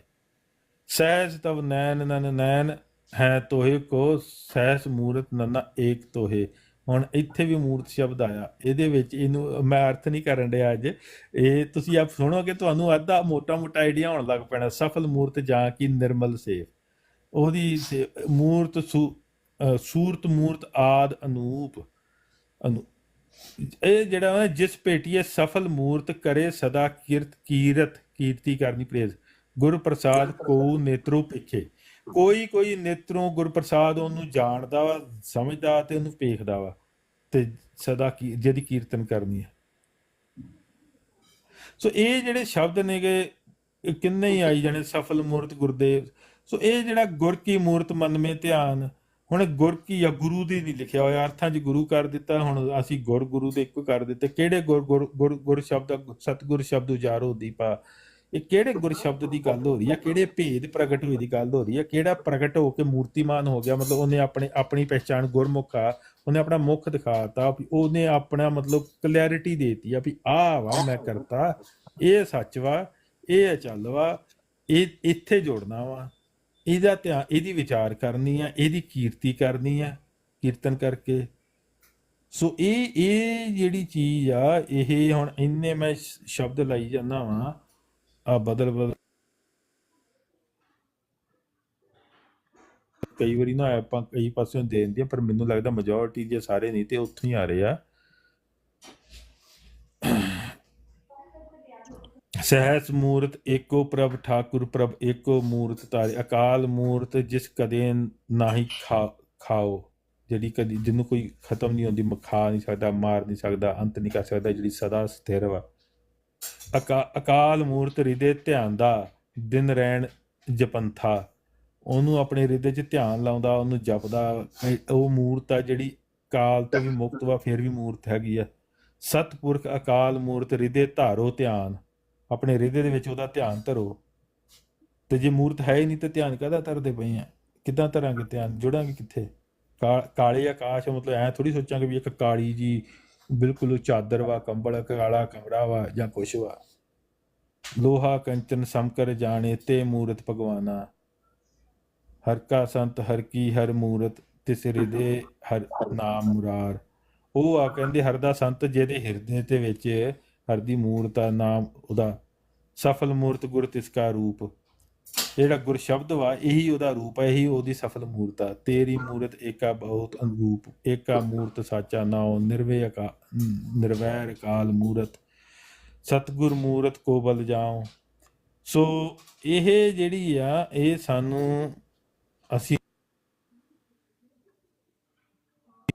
ਸਹਿਜ ਤਵ ਨੈਣ ਨਨ ਨੈਣ ਹੈ ਤੋਹੇ ਕੋ, ਸਹਿਜ ਮੂਰਤ ਨਨਾ ਏਕ ਤੋਹੇ। ਹੁਣ ਇੱਥੇ ਵੀ ਮੂਰਤ ਸ਼ਬਦ ਆਇਆ। ਇਹਦੇ ਵਿੱਚ ਇਹਨੂੰ, ਮੈਂ ਅਰਥ ਨਹੀਂ ਕਰਨ ਡਿਆ ਅੱਜ। ਇਹ ਤੁਸੀਂ ਆਪ ਸੁਣੋਗੇ, ਤੁਹਾਨੂੰ ਅੱਧਾ ਮੋਟਾ ਮੋਟਾ ਆਈਡੀਆ ਹੋਣ ਲੱਗ ਪੈਣਾ। ਸਫਲ ਮੂਰਤ ਜਾਂ ਕੀ ਨਿਰਮਲ ਸੇਵ। ਉਹਦੀ ਮੂਰਤ ਸੂ ਸੂਰਤ ਮੂਰਤ ਆਦ ਅਨੂਪ। ਅਨੂ ਇਹ ਜਿਹੜਾ ਹੈ ਜਿਸ ਭੇਟੀਏ ਸਫਲ ਮੂਰਤ ਕਰੇ ਸਦਾ ਕੀਰਤ ਕੀਰਤ ਕੀਰਤੀ ਕਰਨੀ ਪ੍ਰੇਜ਼ ਗੁਰ ਪ੍ਰਸਾਦ ਕੋ ਨੇਤਰੋ ਪਿੱਛੇ ਕੋਈ ਕੋਈ ਨੇਤਰੋਂ ਗੁਰ ਪ੍ਰਸਾਦ ਉਹਨੂੰ ਜਾਣਦਾ ਵਾ ਸਮਝਦਾ ਤੇ ਉਹਨੂੰ ਵੇਖਦਾ ਵਾ ਤੇ ਸਦਾ ਕੀ ਜਿਹਦੀ ਕੀਰਤਨ ਕਰਨੀ ਹੈ ਸੋ ਇਹ ਜਿਹੜੇ ਸ਼ਬਦ ਨੇਗੇ ਕਿੰਨੇ ਹੀ ਆਈ ਜਾਣੇ ਸਫਲ ਮੂਰਤ ਗੁਰਦੇਵ। ਸੋ ਇਹ ਜਿਹੜਾ ਗੁਰ ਕੀ ਮੂਰਤ ਮਨ ਮੇ ਧਿਆਨ ਹੁਣ ਗੁਰ ਕੀ ਜਾਂ ਗੁਰੂ ਦੀ ਨਹੀਂ ਲਿਖਿਆ ਹੋਇਆ। ਅਰਥਾਂ 'ਚ ਗੁਰੂ ਕਰ ਦਿੱਤਾ। ਹੁਣ ਅਸੀਂ ਗੁਰ ਗੁਰੂ ਦੇ ਇੱਕੋ ਕਰ ਦਿੱਤੇ। ਕਿਹੜੇ ਗੁਰ ਗੁਰ ਗੁਰ ਸ਼ਬਦ ਸਤਗੁਰ ਸ਼ਬਦ ਉਜਾਰੋ ਦੀਪਾ ਇਹ ਕਿਹੜੇ ਗੁਰ ਸ਼ਬਦ ਦੀ ਗੱਲ ਹੋ ਰਹੀ ਹੈ ਕਿਹੜੇ ਭੇਦ ਪ੍ਰਗਟ ਹੋਏ ਦੀ ਗੱਲ ਹੋ ਰਹੀ ਹੈ ਕਿਹੜਾ ਪ੍ਰਗਟ ਹੋ ਕੇ ਮੂਰਤੀਮਾਨ ਹੋ ਗਿਆ? ਮਤਲਬ ਉਹਨੇ ਆਪਣੇ, ਆਪਣੀ ਪਹਿਚਾਣ ਗੁਰਮੁਖ ਆ। ਉਹਨੇ ਆਪਣਾ ਮੁਖ ਦਿਖਾਤਾ ਵੀ ਉਹਨੇ ਆਪਣਾ ਮਤਲਬ ਕਲੈਰਿਟੀ ਦੇਤੀ ਆ ਵੀ ਆਹ ਵਾ, ਮੈਂ ਕਰਤਾ। ਇਹ ਸੱਚ ਵਾ, ਇਹ ਚੱਲ ਵਾ, ਇਹ ਇੱਥੇ ਜੋੜਨਾ ਵਾ। ਇਹਦਾ ਧਿਆਨ ਇਹਦੀ ਵਿਚਾਰ ਕਰਨੀ ਆ, ਇਹਦੀ ਕੀਰਤੀ ਕਰਨੀ ਆ, ਕੀਰਤਨ ਕਰਕੇ। ਸੋ ਇਹ ਇਹ ਜਿਹੜੀ ਚੀਜ਼ ਆ, ਇਹ ਹੁਣ ਇੰਨੇ ਮੈਂ ਸ਼ਬਦ ਲਾਈ ਜਾਂਦਾ ਵਾਂ, ਆ ਬਦਲ ਬਦਲ। ਕਈ ਵਾਰੀ ਨਾ ਆਪਾਂ ਕਈ ਪਾਸਿਓਂ ਦੇ ਦਿੰਦੇ ਆ, ਪਰ ਮੈਨੂੰ ਲੱਗਦਾ ਮੈਜੋਰਿਟੀ ਜੇ ਸਾਰੇ ਨਹੀਂ ਤੇ ਉੱਥੋਂ ਹੀ ਆ ਰਹੇ ਆ। ਸਹਿਸ ਮੂਰਤ ਏਕੋ ਪ੍ਰਭ ਠਾਕੁਰ, ਪ੍ਰਭ ਏਕੋ ਮੂਰਤ ਤਾਰੇ ਅਕਾਲ ਮੂਰਤ ਜਿਸ ਕਦੇ ਨਾਹੀ ਖਾ, ਖਾਓ, ਜਿਹੜੀ ਕਦੀ, ਜਿਹਨੂੰ ਕੋਈ ਖਤਮ ਨਹੀਂ ਹੁੰਦੀ, ਮਖਾ ਨਹੀਂ ਸਕਦਾ, ਮਾਰ ਨਹੀਂ ਸਕਦਾ, ਅੰਤ ਨਹੀਂ ਕਰ ਸਕਦਾ, ਜਿਹੜੀ ਸਦਾ ਸਥਿਰ ਵਾ। ਅਕਾ- ਅਕਾਲ ਮੂਰਤ ਹਿਰਦੇ ਧਿਆਨ ਦਾ ਦਿਨ ਰਹਿਣ ਜਪੰਥਾ। ਉਹਨੂੰ ਆਪਣੇ ਹਿਰਦੇ 'ਚ ਧਿਆਨ ਲਾਉਂਦਾ, ਉਹਨੂੰ ਜਪਦਾ। ਉਹ ਮੂਰਤ ਆ ਜਿਹੜੀ ਕਾਲ ਤੋਂ ਵੀ ਮੁਕਤ ਵਾ, ਫਿਰ ਵੀ ਮੂਰਤ ਹੈਗੀ ਆ। ਸਤਪੁਰਖ ਅਕਾਲ ਮੂਰਤ ਹਿਰਦੇ ਧਾਰੋ ਧਿਆਨ। ਆਪਣੇ ਹਿਰਦੇ ਦੇ ਵਿੱਚ ਉਹਦਾ ਧਿਆਨ ਧਰੋ। ਤੇ ਜੇ ਮੂਰਤ ਹੈ ਹੀ ਨਹੀਂ ਤੇ ਧਿਆਨ ਕਾਹਦਾ ਧਰਦੇ ਪਏ ਆ? ਕਿੱਦਾਂ ਧਰਾਂਗੇ ਧਿਆਨ? ਜੁੜਾਂਗੇ ਕਿੱਥੇ? ਕਾ- ਕਾਲੇ ਆਕਾਸ਼ ਮਤਲਬ ਐ ਥੋੜੀ ਸੋਚਾਂਗੇ ਵੀ ਇੱਕ ਕਾਲੀ ਜੀ ਬਿਲਕੁਲ ਚਾਦਰ ਵਾ, ਕੰਬਲ, ਕਾਲਾ ਕਮਰਾ ਵਾ ਜਾਂ ਕੁਛ ਵਾ। ਲੋਹਾ, ਕੰਚਨ, ਸਮਕਰ, ਜਾਣੇ, ਤੇ ਮੂਰਤ ਭਗਵਾਨਾ। ਹਰ ਕਾ ਸੰਤ, ਹਰ ਕੀ, ਹਰ ਮੂਰਤ, ਤਿਸ ਹਿਰਦੇ, ਹਰ ਨਾਮ ਮੁਰਾਰ। ਉਹ ਆ ਕਹਿੰਦੇ ਹਰ ਦਾ ਸੰਤ ਜਿਹਦੇ ਹਿਰਦੇ ਦੇ ਵਿੱਚ ਹਰ ਦੀ ਮੂਰਤ ਆ ਨਾਮ ਉਹਦਾ ਸਫਲ ਮੂਰਤ ਗੁਰ ਤਿਸ ਕਾ ਰੂਪ। ਜਿਹੜਾ ਗੁਰ ਸ਼ਬਦ ਵਾ, ਇਹੀ ਉਹਦਾ ਰੂਪ ਹੈ ਇਹੀ ਉਹਦੀ ਸਫਲ ਮੂਰਤ ਆ। ਤੇਰੀ ਮੂਰਤ ਏਕਾ ਬਹੁਤ ਅਨਰੂਪ, ਏਕਾ ਮੂਰਤ ਸਾਚਾ ਨਾਉ, ਨਿਰਵੈ ਕਾ ਨਿਰਵੈਰ ਕਾਲ ਮੂਰਤ। ਸਤਗੁਰ ਮੂਰਤ ਕੋ ਬਲ ਜਾਉ। ਸੋ ਇਹ ਜਿਹੜੀ ਆ, ਇਹ ਸਾਨੂੰ ਅਸੀਂ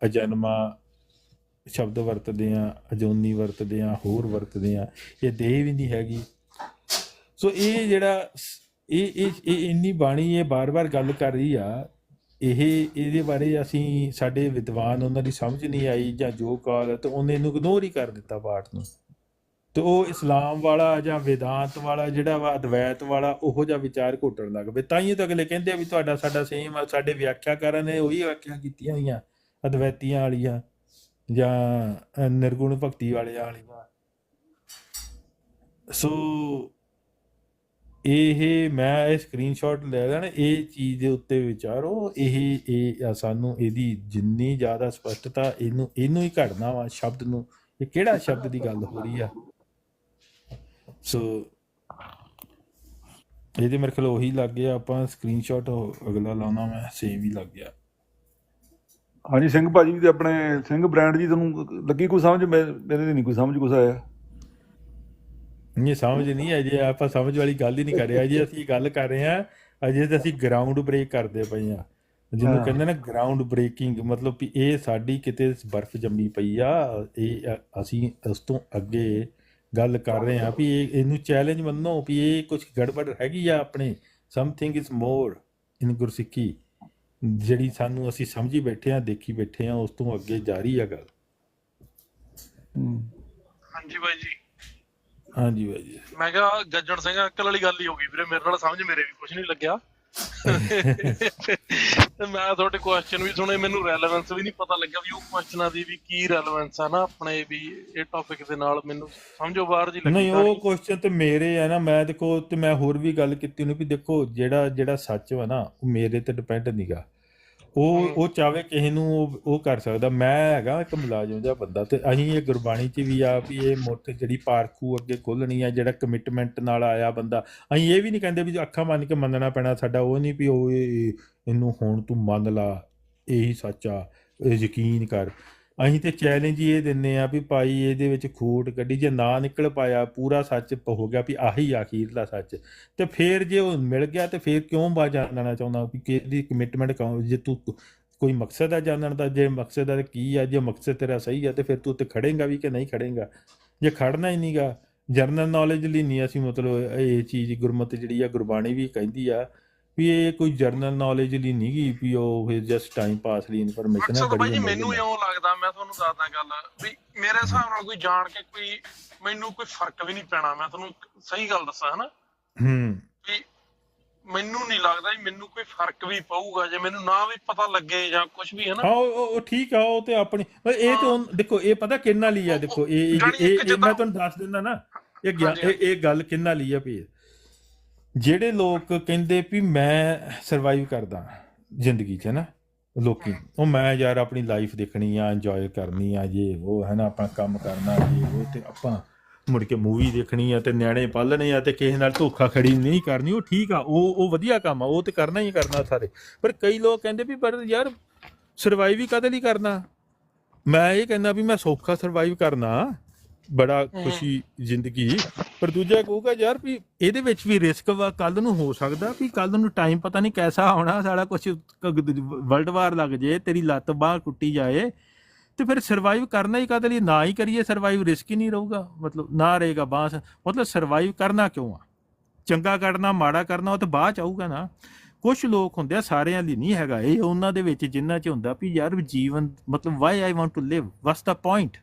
ਅਜਨਮਾ ਸ਼ਬਦ ਵਰਤਦੇ ਆ ਅਜੋਨੀ ਵਰਤਦੇ ਆ ਹੋਰ ਵਰਤਦੇ ਆ ਇਹ ਦੇਹ ਵੀ ਨਹੀਂ ਹੈਗੀ। ਸੋ ਇਹ ਜਿਹੜਾ ਇਹ ਇਹ ਇਹ ਇੰਨੀ ਬਾਣੀ ਇਹ ਬਾਰ-ਬਾਰ ਗੱਲ ਕਰ ਰਹੀ ਆ, ਇਹ, ਇਹਦੇ ਬਾਰੇ ਅਸੀਂ ਸਾਡੇ ਵਿਦਵਾਨ ਉਹਨਾਂ ਦੀ ਸਮਝ ਨਹੀਂ ਆਈ ਜਾਂ ਜੋ ਕਾਲ ਤੇ ਉਹਨੇ ਇਹਨੂੰ ਇਗਨੋਰ ਹੀ ਕਰ ਦਿੱਤਾ ਪਾਠ ਨੂੰ। ਤੇ ਉਹ ਇਸਲਾਮ ਵਾਲਾ ਜਾਂ ਵੇਦਾਂਤ ਵਾਲਾ ਜਿਹੜਾ ਵਾ, ਅਦਵੈਤ ਵਾਲਾ, ਉਹੋ ਜਿਹਾ ਵਿਚਾਰ ਘੋਟਣ ਲੱਗ ਪਏ। ਤਾਂ ਹੀ ਤਾਂ ਅਗਲੇ ਕਹਿੰਦੇ ਆ ਵੀ ਤੁਹਾਡਾ ਸਾਡਾ ਸੇਮ ਆ, ਸਾਡੇ ਵਿਆਖਿਆਕਾਰਾਂ ਨੇ ਉਹੀ ਵਿਆਖਿਆ ਕੀਤੀਆਂ ਹੋਈਆਂ, ਅਦਵੈਤੀਆਂ ਵਾਲੀਆਂ। ਜਾਂ ਨਿਰਗੁਣ ਭਗਤੀ ਵਾਲਿਆਂ ਵਾਲੀਆਂ ਸੋ ਇਹ ਮੈਂ ਇਹ ਸਕਰੀਨਸ਼ਾਟ ਲੈ ਲੈਣਾ, ਇਹ ਚੀਜ਼ ਦੇ ਉੱਤੇ ਵਿਚਾਰੋ, ਇਹ ਇਹ ਸਾਨੂੰ ਇਹਦੀ ਜਿੰਨੀ ਜ਼ਿਆਦਾ ਸਪਸ਼ਟਤਾ, ਇਹਨੂੰ ਇਹਨੂੰ ਹੀ ਘੜਨਾ ਵਾ ਸ਼ਬਦ ਨੂੰ। ਇਹ ਕਿਹੜਾ ਸ਼ਬਦ ਦੀ ਗੱਲ ਹੋ ਰਹੀ ਆ? ਸੋ ਇਹਦੇ ਮੇਰੇ ਖਿਆਲ ਉਹੀ ਲੱਗ ਗਿਆ, ਆਪਾਂ ਸਕਰੀਨਸ਼ਾਟ ਅਗਲਾ ਲਾਉਣਾ ਮੈਂ ਸੇਮ ਹੀ ਲੱਗ ਗਿਆ। ਹਾਂਜੀ ਸਿੰਘ ਭਾਜੀ ਤੇ ਆਪਣੇ ਸਿੰਘ ਬ੍ਰਾਂਡ ਜੀ ਤੁਹਾਨੂੰ ਲੱਗੀ ਕੋਈ ਸਮਝ? ਮੇਰੇ ਤੇ ਨਹੀਂ ਕੋਈ ਸਮਝ ਕੁਛ ਆਇਆ। ਇਹ ਸਮਝ ਨਹੀਂ ਅਜੇ ਆਪਾਂ ਸਮਝ ਵਾਲੀ ਗੱਲ ਹੀ ਨਹੀਂ ਕਰ ਰਹੇ। ਅਜੇ ਅਸੀਂ ਗੱਲ ਕਰ ਰਹੇ ਹਾਂ ਅਜੇ ਤਾਂ ਅਸੀਂ ਗਰਾਊਂਡ ਬ੍ਰੇਕ ਕਰਦੇ ਪਏ ਆ ਜਿਹਨੂੰ। ਕਹਿੰਦੇ ਨਾ ਗਰਾਊਂਡ ਬ੍ਰੇਕਿੰਗ ਮਤਲਬ ਵੀ ਇਹ ਸਾਡੀ ਕਿਤੇ ਬਰਫ਼ ਜੰਮੀ ਪਈ ਆ। ਇਹ ਅਸੀਂ ਉਸ ਤੋਂ ਅੱਗੇ ਗੱਲ ਕਰ ਰਹੇ ਆ ਵੀ ਇਹ ਇਹਨੂੰ ਚੈਲੰਜ ਮੰਨੋ ਵੀ ਇਹ ਕੁਝ ਗੜਬੜ ਹੈਗੀ ਆ ਆਪਣੇ? ਸਮਥਿੰਗ ਇਜ਼ ਮੋਰ ਇਨ ਗੁਰਸਿੱਖੀ। ਜਿਹੜੀ ਸਾਨੂੰ ਅਸੀਂ ਸਮਝੀ ਬੈਠੇ ਆ ਦੇਖੀ ਬੈਠੇ ਆ ਉਸ ਤੋਂ ਅੱਗੇ ਜਾਰੀ ਆ ਗੱਲ। ਹਾਂਜੀ ਬਾਈ ਜੀ। ਹਾਂਜੀ ਬਾਈ ਜੀ। ਮੈਂ ਕਿਹਾ ਗੱਜਣ ਸਿੰਘ ਅੰਕਲ ਵਾਲੀ ਗੱਲ ਹੀ ਹੋ ਗਈ ਵੀਰੇ ਮੇਰੇ ਨਾਲ ਸਮਝ ਮੇਰੇ ਵੀ ਕੁਝ ਨਹੀਂ ਲੱਗਿਆ। ਤੇ ਮੈਂ ਤੁਹਾਡੇ ਕੁਐਸਚਨ ਵੀ ਸੁਣੇ ਮੈਨੂੰ ਰੈਲੇਵੈਂਸ ਵੀ ਨਹੀਂ ਪਤਾ ਲੱਗਿਆ ਵੀ ਉਹ ਕੁਐਸਚਨਾਂ ਦੀ ਵੀ ਕੀ ਰੈਲੇਵੈਂਸ ਆ ਨਾ ਆਪਣੇ ਵੀ ਇਹ ਟੌਪਿਕ ਦੇ ਨਾਲ ਮੈਨੂੰ ਸਮਝੋ ਬਾਹਰ ਜੀ ਲੱਗੀ ਨਹੀਂ ਉਹ ਕੁਐਸਚਨ ਤੇ ਮੇਰੇ ਆ ਨਾ ਮੈਂ ਦੇਖੋ ਤੇ ਮੈਂ ਹੋਰ ਵੀ ਗੱਲ ਕੀਤੀ ਉਹਨੇ ਵੀ ਦੇਖੋ ਜਿਹੜਾ ਜਿਹੜਾ ਸੱਚ ਵਾ ਨਾ ਉਹ ਮੇਰੇ ਤੇ ਡਿਪੈਂਡ ਨਹੀਂਗਾ ਉਹ। ਉਹ ਚਾਵੇ ਕਿਸੇ ਨੂੰ ਉਹ ਉਹ ਕਰ ਸਕਦਾ। ਮੈਂ ਹੈਗਾ ਇੱਕ ਮੁਲਾਜ਼ਮ ਜਿਹਾ ਬੰਦਾ ਤੇ ਅਸੀਂ ਇਹ ਗੁਰਬਾਣੀ 'ਚ ਵੀ ਆ ਵੀ ਇਹ ਮੁੱਠ ਜਿਹੜੀ ਪਾਰਖੂ ਅੱਗੇ ਖੋਲਣੀ ਆ ਜਿਹੜਾ ਕਮਿਟਮੈਂਟ ਨਾਲ ਆਇਆ ਬੰਦਾ। ਅਸੀਂ ਇਹ ਵੀ ਨਹੀਂ ਕਹਿੰਦੇ ਵੀ ਅੱਖਾਂ ਮੰਨ ਕੇ ਮੰਨਣਾ ਪੈਣਾ ਸਾਡਾ। ਉਹ ਨਹੀਂ ਵੀ ਉਹ ਇਹ- ਇਹਨੂੰ ਹੁਣ ਤੂੰ ਮੰਨ ਲਾ ਇਹੀ ਸੱਚ ਆ ਯਕੀਨ ਕਰ। ਅਸੀਂ ਤੇ ਚੈਲੰਜ ਹੀ ਇਹ ਦਿੰਨੇ ਆ ਵੀ ਭਾਈ ਇਹਦੇ ਵਿੱਚ ਖੂਟ ਕੱਢੀ, ਜੇ ਨਾ ਨਿਕਲ ਪਾਇਆ, ਪੂਰਾ ਸੱਚ ਹੋ ਗਿਆ ਵੀ ਆਹੀ ਆਖੀਰਲਾ ਸੱਚ। ਤੇ ਫੇਰ ਜੇ ਉਹ ਮਿਲ ਗਿਆ ਤੇ ਫੇਰ ਕਿਉਂ ਬਾ ਜਾਣਨਾ ਚਾਹੁੰਦਾ ਵੀ ਕਿਹਦੀ ਕਮਿਟਮੈਂਟ ਕੌਣ, ਜੇ ਤੂੰ ਕੋਈ ਮਕਸਦ ਆ ਜਾਣਨ ਦਾ, ਜੇ ਮਕਸਦ ਆ ਕੀ ਆ, ਜੇ ਮਕਸਦ ਤੇਰਾ ਸਹੀ ਆ ਤੇ ਫਿਰ ਤੂੰ ਤੇ ਖੜੇਗਾ ਵੀ ਕਿ ਨਹੀਂ ਖੜੇਗਾ? ਜੇ ਖੜਨਾ ਹੀ ਨਹੀਂਗਾ ਜਰਨਲ ਨੌਲੇਜ ਲਈ ਨਹੀਂ ਅਸੀਂ ਮਤਲਬ ਇਹ ਚੀਜ਼ ਗੁਰਮਤਿ ਜਿਹੜੀ ਆ ਗੁਰਬਾਣੀ ਵੀ ਕਹਿੰਦੀ ਆ ਵੀ ਇਹ ਕੋਈ ਜਰਨਲ ਨੌਲੇਜ ਲਈ ਨਹੀਂ ਗੀ ਵੀ ਉਹ ਜਸਟ ਟਾਈਮ ਪਾਸ ਲਈ ਇਨਫੋਰਮੇਸ਼ਨ ਹੈ ਬੜੀ ਮੈਨੂੰ ਇਉਂ ਲੱਗਦਾ ਮੈਂ ਤੁਹਾਨੂੰ ਦੱਸਦਾ ਗੱਲ ਵੀ ਮੇਰੇ ਹਿਸਾਬ ਨਾਲ ਕੋਈ ਜਾਣ ਕੇ ਕੋਈ ਮੈਨੂੰ ਕੋਈ ਫ਼ਰਕ ਵੀ ਨਹੀਂ ਪੈਣਾ ਮੈਂ ਤੁਹਾਨੂੰ ਸਹੀ ਗੱਲ ਦੱਸਾਂ ਹਨਾ? ਹੂੰ। ਵੀ ਮੈਨੂੰ ਨਹੀਂ ਲੱਗਦਾ ਵੀ ਮੈਨੂੰ ਕੋਈ ਫ਼ਰਕ ਵੀ ਪਊਗਾ ਜੇ ਮੈਨੂੰ ਨਾ ਵੀ ਪਤਾ ਲੱਗੇ ਜਾਂ ਕੁਝ ਵੀ ਹੈ ਨਾ ਹਾਂ ਉਹ ਠੀਕ ਆ ਉਹ ਤੇ ਆਪਣੀ ਇਹ ਤਾਂ ਦੇਖੋ ਇਹ ਪਤਾ ਕਿੰਨਾ ਲਈ ਆ ਦੇਖੋ ਇਹ ਇਹ ਮੈਂ ਤੁਹਾਨੂੰ ਦੱਸ ਦਿੰਦਾ ਨਾ ਇਹ ਇਹ ਗੱਲ ਕਿੰਨਾ ਲਈ ਆ ਵੀ ਜਿਹੜੇ ਲੋਕ ਕਹਿੰਦੇ ਵੀ ਮੈਂ ਸਰਵਾਈਵ ਕਰਦਾ ਜ਼ਿੰਦਗੀ 'ਚ ਨਾ ਲੋਕੀ, ਉਹ ਮੈਂ ਯਾਰ ਆਪਣੀ ਲਾਈਫ ਦੇਖਣੀ ਆ ਇੰਜੋਏ ਕਰਨੀ ਆ, ਜੇ ਉਹ ਹੈ ਨਾ ਆਪਾਂ ਕੰਮ ਕਰਨਾ, ਜੇ ਉਹ ਤੇ ਆਪਾਂ ਮੁੜ ਕੇ ਮੂਵੀ ਦੇਖਣੀ ਆ ਤੇ ਨਿਆਣੇ ਪਾਲਣੇ ਆ ਤੇ ਕਿਸੇ ਨਾਲ ਧੋਖਾ ਖੜੀ ਨਹੀਂ ਕਰਨੀ, ਉਹ ਠੀਕ ਆ, ਉਹ ਉਹ ਵਧੀਆ ਕੰਮ ਆ, ਉਹ ਤੇ ਕਰਨਾ ਹੀ ਕਰਨਾ ਸਾਰੇ। ਪਰ ਕਈ ਲੋਕ ਕਹਿੰਦੇ ਵੀ, ਪਰ ਯਾਰ ਸਰਵਾਈਵ ਹੀ ਕਦੇ ਲਈ ਕਰਨਾ? ਮੈਂ ਇਹ ਕਹਿੰਦਾ ਵੀ ਮੈਂ ਸੌਖਾ ਸਰਵਾਈਵ ਕਰਨਾ। ਬੜਾ ਖੁਸ਼ੀ ਜ਼ਿੰਦਗੀ ਪਰ ਦੂਜਾ ਕਹੂਗਾ ਯਾਰ ਵੀ ਇਹਦੇ ਵਿੱਚ ਵੀ ਰਿਸਕ ਵਾ ਕੱਲ ਨੂੰ ਹੋ ਸਕਦਾ ਵੀ ਕੱਲ ਨੂੰ ਟਾਈਮ ਪਤਾ ਨਹੀਂ ਕੈਸਾ ਆਉਣਾ ਸਾਲਾ ਕੁਝ ਵਰਲਡ ਵਾਰ ਲੱਗ ਜੇ ਤੇਰੀ ਲੱਤ ਬਾਹ ਟੁੱਟੀ ਜਾਏ ਤੇ ਫਿਰ ਸਰਵਾਈਵ ਕਰਨਾ ਹੀ ਕਦੇ ਲਈ? ਨਾ ਹੀ ਕਰੀਏ ਸਰਵਾਈਵ ਰਿਸਕ ਹੀ ਨਹੀਂ ਰਹੂਗਾ। ਮਤਲਬ ਨਾ ਰਹੇਗਾ ਬਾਸ। ਮਤਲਬ ਸਰਵਾਈਵ ਕਰਨਾ ਕਿਉਂ ਆ? ਚੰਗਾ ਕਰਨਾ ਮਾੜਾ ਕਰਨਾ ਉਹ ਤਾਂ ਬਾਅਦ ਚ ਆਊਗਾ ਨਾ। ਕੁਝ ਲੋਕ ਹੁੰਦੇ ਆ ਸਾਰਿਆਂ ਲਈ ਨਹੀਂ ਹੈਗਾ ਇਹ। ਉਹਨਾਂ ਦੇ ਵਿੱਚ ਜਿੰਨਾ ਚ ਹੁੰਦਾ ਵੀ ਯਾਰ ਜੀਵਨ ਮਤਲਬ why I want to live what's the point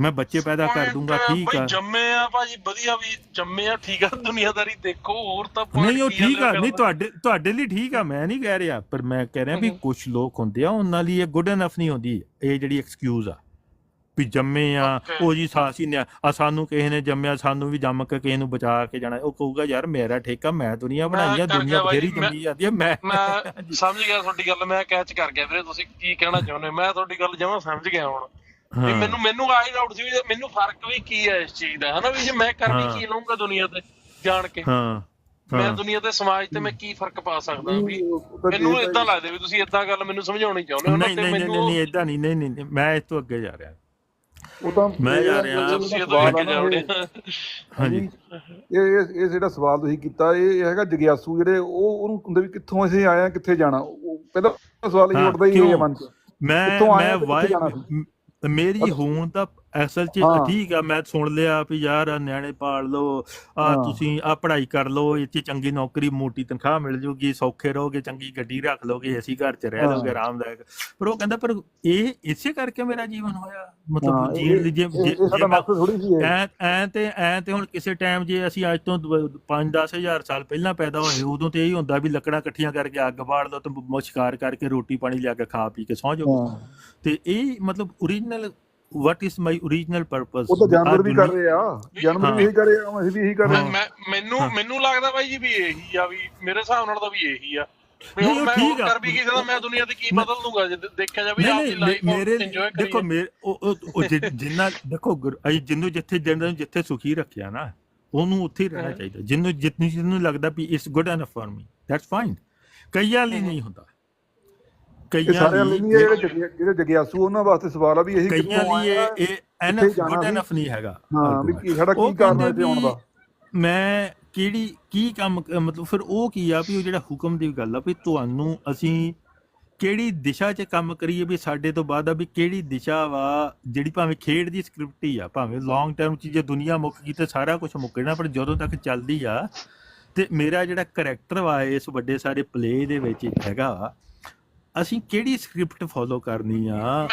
ਮੈਂ ਬੱਚੇ ਪੈਦਾ ਕਰ ਦੂੰਗਾ ਠੀਕ ਆ ਜੰਮੇ ਆ ਭਾਜੀ ਵਧੀਆ ਵੀ ਜੰਮੇ ਆ ਠੀਕ ਆ ਦੁਨੀਆਦਾਰੀ ਦੇਖੋ ਹੋਰ ਤਾਂ ਨਹੀਂ ਉਹ ਠੀਕ ਆ ਨਹੀਂ ਤੁਹਾਡੇ ਤੁਹਾਡੇ ਲਈ ਠੀਕ ਆ ਮੈਂ ਨਹੀਂ ਕਹਿ ਰਿਹਾ ਪਰ ਮੈਂ ਕਹਿ ਰਿਹਾ ਵੀ। ਕੁਝ ਲੋਕ ਹੁੰਦੇ ਆ ਉਹਨਾਂ ਲਈ ਇਹ ਗੁੱਡ ਇਨਫ ਨਹੀਂ ਹੁੰਦੀ ਇਹ ਜਿਹੜੀ ਐਕਸਕਿਊਜ਼ ਆ ਵੀ ਜੰਮੇ ਆ. ਉਹ ਜੀ ਸਾਸੀ ਨੇ ਆ ਸਾਨੂੰ ਕਿਸੇ ਨੇ ਜੰਮਿਆ ਸਾਨੂੰ ਵੀ ਜੰਮ ਕੇ ਕਿਸੇ ਨੂੰ ਬਚਾ ਕੇ ਜਾਣਾ ਉਹ ਕਹੂਗਾ ਯਾਰ ਮੇਰਾ ਠੇਕਾ ਮੈਂ ਦੁਨੀਆ ਬਣਾਈ ਆ ਦੁਨੀਆ ਬਥੇਰੀ ਜੰਮੀ ਜਾਂਦੀ ਆ ਮੈਂ ਮੈਂ ਸਮਝ ਗਿਆ ਤੁਹਾਡੀ ਗੱਲ ਮੈਂ ਕੈਚ ਕਰ ਗਿਆ ਵੀਰੇ ਤੁਸੀਂ ਕੀ ਕਹਿਣਾ ਚਾਹੁੰਦੇ ਹੋ। ਮੈਂ ਤੁਹਾਡੀ ਗੱਲ ਜਮਾਂ ਸਮਝ ਗਿਆ ਹੁਣ ਵੀ ਹਾਂ। ਮੈਨੂੰ ਮੈਨੂੰ ਆਹੀ ਡਾਊਟ ਸੀ ਵੀ ਮੈਨੂੰ ਫ਼ਰਕ ਵੀ ਕੀ ਹੈ ਇਸ ਚੀਜ਼ ਦਾ ਹਨਾ? ਵੀ ਜੇ ਮੈਂ ਕਰ ਵੀ ਹਾਂ। ਕੀ ਲਊਂਗਾ ਦੁਨੀਆ ਤੇ ਜਾਣ ਕੇ? ਹਾਂ ਮੈਂ ਹਾਂ। ਦੁਨੀਆ ਤੇ ਸਮਾਜ ਤੇ ਮੈਂ ਕੀ ਫ਼ਰਕ ਪਾ ਸਕਦਾ ਵੀ ਮੈਨੂੰ ਇਦਾਂ ਲੱਗਦਾ ਵੀ ਤੁਸੀਂ ਇਦਾਂ ਗੱਲ ਮੈਨੂੰ ਸਮਝਾਉਣੀ ਚਾਹੁੰਦੇ ਹੋ ਨਾ ਤੇ ਨਹੀਂ ਨਹੀਂ ਮੈਨੂੰ ਨਹੀਂ ਇਦਾਂ ਨਹੀਂ ਨਹੀਂ ਨਹੀਂ ਮੈਂ ਇਸ ਤੋਂ ਅੱਗੇ ਜਾ ਰਿਹਾ। ਉਹ ਤਾਂ ਮੈਂ ਜਾ ਰਿਹਾ। ਹਾਂਜੀ। ਇਹ ਇਹ ਇਹ ਜਿਹੜਾ ਸਵਾਲ ਤੁਸੀਂ ਕੀਤਾ ਇਹ ਹੈਗਾ ਜਗਿਆਸੂ ਜਿਹੜੇ ਉਹ ਉਹਨੂੰ ਹੁੰਦੇ ਵੀ ਕਿੱਥੋਂ ਅਸੀਂ ਆਏ ਆ ਕਿੱਥੇ ਜਾਣਾ? ਉਹ ਪਹਿਲਾ ਸਵਾਲ ਇਹ ਹਾਂ, ਉੱਠਦਾ ਹੀ ਇਹ ਕਿਉਂ? ਮਨ ਚ। ਮੈਂ ਮੈਂ ਵਾਈ Merirunda ਅਸਲ ਚ। ਠੀਕ ਆ ਮੈਂ ਸੁਣ ਲਿਆ ਵੀ ਯਾਰ ਨਿਆਣੇ ਪਾਲ ਲਓ ਆ। ਤੁਸੀਂ ਆ ਪੜ੍ਹਾਈ ਕਰ ਲਓ ਇੱਥੇ ਚੰਗੀ ਨੌਕਰੀ ਮੋਟੀ ਤਨਖਾਹ ਮਿਲ ਜੂਗੀ ਸੌਖੇ ਰਹੋਗੇ ਚੰਗੀ ਗੱਡੀ ਰੱਖ ਲਓਗੇ ਅਸੀਂ ਘਰ ਚ ਰਹਿ। ਲਓਗੇ ਆਰਾਮਦਾਇਕ ਪਰ ਉਹ ਕਹਿੰਦਾ ਪਰ ਇਹ ਇਸੇ ਕਰਕੇ ਮੇਰਾ ਜੀਵਨ ਹੋਇਆ ਮਤਲਬ ਇਹ- ਜੀਣ ਲਈ ਜੇ ਇਹ- ਇਹ ਇਹ ਐ ਐ ਤੇ ਐ ਤੇ ਹੁਣ ਕਿਸੇ ਟਾਈਮ ਜੇ ਅਸੀਂ ਅੱਜ ਤੋਂ 5-10 ਹਜ਼ਾਰ ਸਾਲ ਪਹਿਲਾਂ ਪੈਦਾ ਹੋਏ ਉਦੋਂ ਤੇ ਇਹ ਹੁੰਦਾ ਵੀ ਲੱਕੜਾਂ ਇਕੱਠੀਆਂ ਕਰਕੇ ਅੱਗ ਬਾੜ ਲਓ ਤੇ ਸ਼ਿਕਾਰ ਕਰਕੇ ਰੋਟੀ ਪਾਣੀ ਲਿਆ ਕੇ ਖਾ ਪੀ ਕੇ ਸੌਂ ਜਾਓ ਤੇ ਇਹ ਮਤਲਬ origignal what is my original purpose? ਉਹ ਤਾਂ ਜਾਨਵਰ ਵੀ ਕਰ ਰਹੇ ਆ ਜਾਨਵਰ ਵੀ ਇਹੀ ਕਰ ਰਹੇ ਆ ਅਸੀਂ ਵੀ ਇਹੀ ਕਰ ਰਹੇ ਮੈਂ ਆ ਮੈਂ- ਮੈਨੂੰ ਮੈਨੂੰ ਲੱਗਦਾ ਬਾਈ ਜੀ ਵੀ ਇਹੀ ਆ ਵੀ ਮੇਰੇ ਹਿਸਾਬ ਨਾਲ ਤਾਂ ਵੀ ਇਹੀ ਆ। ਵੀ ਹੁਣ ਮੈਂ ਹੋਰ। ਕਰ ਵੀ ਕਿਸੇ ਦਾ ਮੈਂ ਦੁਨੀਆ ਤੇ ਕੀ ਬਦਲ ਦੂੰਗਾ ਜੇ ਦੇ- ਦੇਖਿਆ ਜਾਵੇ ਆਪਣੀ ਨਹੀਂ ਲਾਈਫ ਮੇਰੇ ਦੇਖੋ ਮੇਰੇ ਉਹ ਜਿੰਨਾ ਦੇਖੋ ਅਸੀਂ ਜਿੰਨੂੰ ਜਿੱਥੇ ਜਿੰਨੂੰ ਜਿੱਥੇ ਸੁਖੀ ਰੱਖਿਆ ਨਾ ਉਹਨੂੰ ਉੱਥੇ ਹੀ ਰਹਿਣਾ। ਚਾਹੀਦਾ। ਜਿੰਨੂੰ ਜਿੰਨੂੰ ਲੱਗਦਾ ਵੀ it's good enough for me that's fine ਕਈਆਂ ਲਈ ਨਹੀਂ ਹੁੰਦਾ। ਕਈਆਂ ਸਾਰਿਆਂ ਲਈ ਨਹੀਂ ਜਿਹੜੇ ਜਿਹੜੇ ਜਗਿਆਸੂ ਉਹਨਾਂ ਵਾਸਤੇ ਸਵਾਲ ਆ ਵੀ ਇਹ ਕਈਆਂ ਲਈ ਇਹ ਜਾਣਾ ਗੁੱਡ ਸੀ? ਐਨਫ ਨਹੀਂ ਹੈਗਾ ਹਾਂ ਵੀ। ਕੀ ਸਾਡਾ ਕੀ ਕਾਰਨ ਹੈ ਆਉਣ ਦਾ ਮੈਂ ਕਿਹੜੀ ਕੀ ਕੰਮ ਮਤਲਬ ਫਿਰ ਉਹ ਕੀ ਆ ਵੀ ਉਹ ਜਿਹੜਾ ਹੁਕਮ ਦੀ ਗੱਲ ਆ ਵੀ ਤੁਹਾਨੂੰ ਅਸੀਂ ਕਿਹੜੀ ਦਿਸ਼ਾ 'ਚ ਕੰਮ ਕਰੀਏ ਵੀ ਸਾਡੇ ਤੋਂ ਬਾਅਦ ਆ ਵੀ ਕਿਹੜੀ ਦਿਸ਼ਾ ਵਾ ਜਿਹੜੀ ਭਾਵੇਂ ਖੇਡ ਦੀ ਸਕ੍ਰਿਪਟ ਹੀ ਆ ਭਾਵੇਂ ਲੌਂਗ ਟਰਮ 'ਚ ਜੇ ਦੁਨੀਆ ਮੁੱਕ ਗਈ ਤੇ ਸਾਰਾ ਕੁਝ ਮੁੱਕਣਾ ਪਰ ਜਦੋਂ ਤੱਕ ਚੱਲਦੀ ਆ ਤੇ ਮੇਰਾ ਜਿਹੜਾ ਕਰੈਕਟਰ ਵਾ ਇਸ ਵੱਡੇ ਸਾਰੇ ਪਲੇ ਦੇ ਵਿੱਚ ਹੈਗਾ ਵਾ, ਅਸੀਂ ਕਿਹੜੀ ਸਕ੍ਰਿਪਟ ਫੋਲੋ ਕਰਨੀ ਆ?